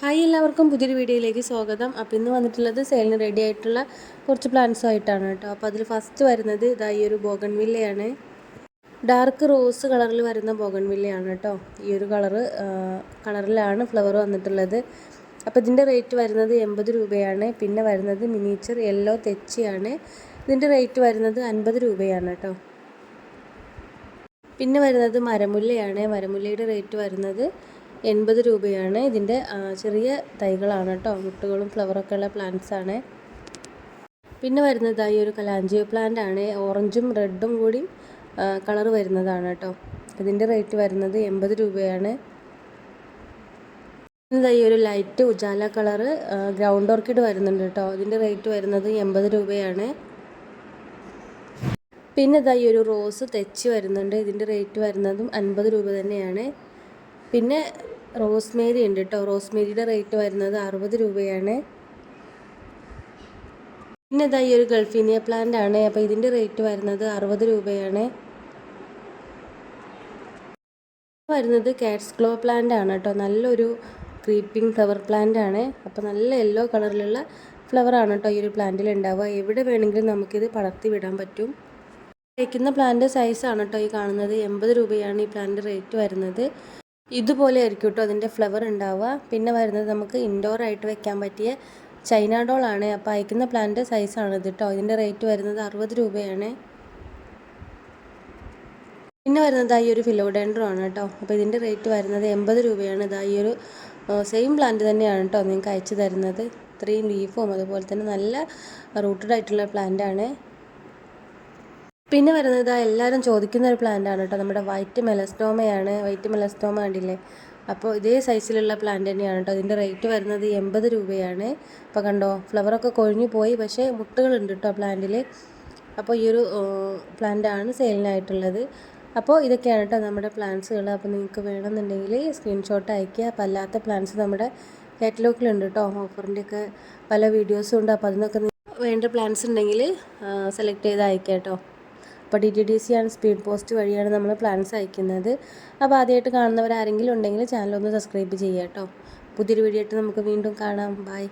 Hi എല്ലാവർക്കും പുതിയൊരു വീഡിയോയിലേക്ക് സ്വാഗതം. അപ്പോൾ ഇന്ന് വന്നിട്ടുള്ളത് സെയിലിന് റെഡി ആയിട്ടുള്ള കുറച്ച് പ്ലാന്റ്സും ആയിട്ടാണ് കേട്ടോ. അപ്പോൾ അതിൽ ഫസ്റ്റ് വരുന്നത് ഇതാ ഈ ഒരു ബോഗൺവില്ലയാണ് ഡാർക്ക് റോസ് കളറിൽ വരുന്ന ബോഗൺവില്ലയാണ് കേട്ടോ. ഈ ഒരു കളറ് കളറിലാണ് ഫ്ലവർ വന്നിട്ടുള്ളത്. അപ്പോൾ ഇതിന്റെ റേറ്റ് വരുന്നത് എൺപത് രൂപയാണ്. പിന്നെ വരുന്നത് മിനിയേച്ചർ യെല്ലോ തെച്ചിയാണ്. ഇതിന്റെ റേറ്റ് വരുന്നത് അൻപത് രൂപയാണ് കേട്ടോ. പിന്നെ വരുന്നത് മരമുല്ലയാണ്. മരമുല്ലയുടെ റേറ്റ് വരുന്നത് എൺപത് രൂപയാണ്. ഇതിന്റെ ചെറിയ തൈകളാണ് കേട്ടോ. മുട്ടുകളും ഫ്ലവറൊക്കെ ഉള്ള പ്ലാന്റ്സ് ആണ്. പിന്നെ വരുന്നതായി ഒരു കലാഞ്ചിയോ പ്ലാന്റ് ആണ്. ഓറഞ്ചും റെഡും കൂടി കളർ വരുന്നതാണ് കേട്ടോ. ഇതിന്റെ റേറ്റ് വരുന്നത് എൺപത് രൂപയാണ്. ഈ ഒരു light Ujala colour ground orchid വരുന്നുണ്ട് കേട്ടോ. ഇതിന്റെ റേറ്റ് വരുന്നത് എൺപത് രൂപയാണ്. പിന്നെ ഇതായി ഒരു റോസ് തെച്ച് വരുന്നുണ്ട്. ഇതിന്റെ റേറ്റ് വരുന്നതും അൻപത് രൂപ തന്നെയാണ്. പിന്നെ റോസ്മേരി ഉണ്ട് കേട്ടോ. റോസ്മേരിയുടെ റേറ്റ് വരുന്നത് അറുപത് രൂപയാണ്. പിന്നെ ഇതാ ഈ ഒരു ഗൾഫീനിയ പ്ലാന്റ് ആണ്. അപ്പോൾ ഇതിന്റെ റേറ്റ് വരുന്നത് അറുപത് രൂപയാണ്. വരുന്നത് കാറ്റ്സ് ക്ലോ പ്ലാന്റ് ആണ് കേട്ടോ. നല്ലൊരു ക്രീപ്പിംഗ് ഫ്ലവർ പ്ലാന്റ് ആണ്. അപ്പോൾ നല്ല യെല്ലോ കളറിലുള്ള ഫ്ലവർ ആണ് കേട്ടോ ഈ ഒരു പ്ലാന്റിൽ ഉണ്ടാവുക. എവിടെ വേണമെങ്കിലും നമുക്കിത് പടർത്തി വിടാൻ പറ്റും. കഴിക്കുന്ന പ്ലാന്റ് ആണ് കേട്ടോ ഈ കാണുന്നത്. എൺപത് രൂപയാണ് ഈ പ്ലാന്റ് റേറ്റ് വരുന്നത്. ഇതുപോലെ ആയിരിക്കും കേട്ടോ അതിന്റെ ഫ്ലവർ ഉണ്ടാവുക. പിന്നെ വരുന്നത് നമുക്ക് ഇൻഡോർ ആയിട്ട് വെക്കാൻ പറ്റിയ ചൈന ഡോളാണ് അപ്പോൾ അയക്കുന്ന പ്ലാന്റ് സൈസാണ് ഇത് കേട്ടോ ഇതിന്റെ റേറ്റ് വരുന്നത് അറുപത് രൂപയാണ്. പിന്നെ വരുന്നത് ഈ ഒരു ഫിലോഡെൻഡ്രോ ആണ് കേട്ടോ അപ്പോൾ ഇതിന്റെ റേറ്റ് വരുന്നത് എൺപത് രൂപയാണ്. ഇതാ ഈ ഒരു സെയിം പ്ലാന്റ് തന്നെയാണ് കേട്ടോ നിങ്ങൾക്ക് അയച്ചു തരുന്നത്. ഇത്രയും ലീഫും അതുപോലെ തന്നെ നല്ല റൂട്ടഡ് ആയിട്ടുള്ള പ്ലാന്റ് ആണ്. പിന്നെ വരുന്നത് എല്ലാവരും ചോദിക്കുന്ന ഒരു പ്ലാന്റ് ആണ് കേട്ടോ. നമ്മുടെ വൈറ്റ് മെലസ്റ്റോമയാണ് വൈറ്റ് മെലസ്റ്റോമ കണ്ടില്ലേ? അപ്പോൾ ഇതേ സൈസിലുള്ള പ്ലാന്റ് തന്നെയാണ് കേട്ടോ. അതിന്റെ റേറ്റ് വരുന്നത് എൺപത് രൂപയാണ്. അപ്പോൾ കണ്ടോ ഫ്ലവറൊക്കെ കൊഴിഞ്ഞു പോയി. പക്ഷേ മുട്ടുകളുണ്ട് കേട്ടോ പ്ലാന്റിൽ അപ്പോൾ ഈ ഒരു പ്ലാന്റാണ് സെയിലിനായിട്ടുള്ളത് അപ്പോൾ ഇതൊക്കെയാണ് കേട്ടോ നമ്മുടെ പ്ലാന്റ്സുകൾ അപ്പോൾ നിങ്ങൾക്ക് വേണമെന്നുണ്ടെങ്കിൽ സ്ക്രീൻഷോട്ട് അയക്കുക അപ്പോൾ അല്ലാത്ത പ്ലാന്റ്സ് നമ്മുടെ കാറ്റലോഗിലുണ്ട് കേട്ടോ. ഓഫറിന്റെയൊക്കെ പല വീഡിയോസും ഉണ്ട്. അപ്പോൾ അതിനൊക്കെ വേണ്ട പ്ലാന്റ്സ് ഉണ്ടെങ്കിൽ സെലക്ട് ചെയ്ത് അയക്കാം കേട്ടോ. അപ്പോൾ ഡി ടി ഡി സി ആണ് സ്പീഡ് പോസ്റ്റ് വഴിയാണ് നമ്മൾ പ്ലാൻസ് അയക്കുന്നത്. അപ്പോൾ ആദ്യമായിട്ട് കാണുന്നവർ ആരെങ്കിലും ഉണ്ടെങ്കിൽ ചാനൽ ഒന്ന് സബ്സ്ക്രൈബ് ചെയ്യാം കേട്ടോ പുതിയൊരു വീഡിയോ ആയിട്ട് നമുക്ക് വീണ്ടും കാണാം. ബൈ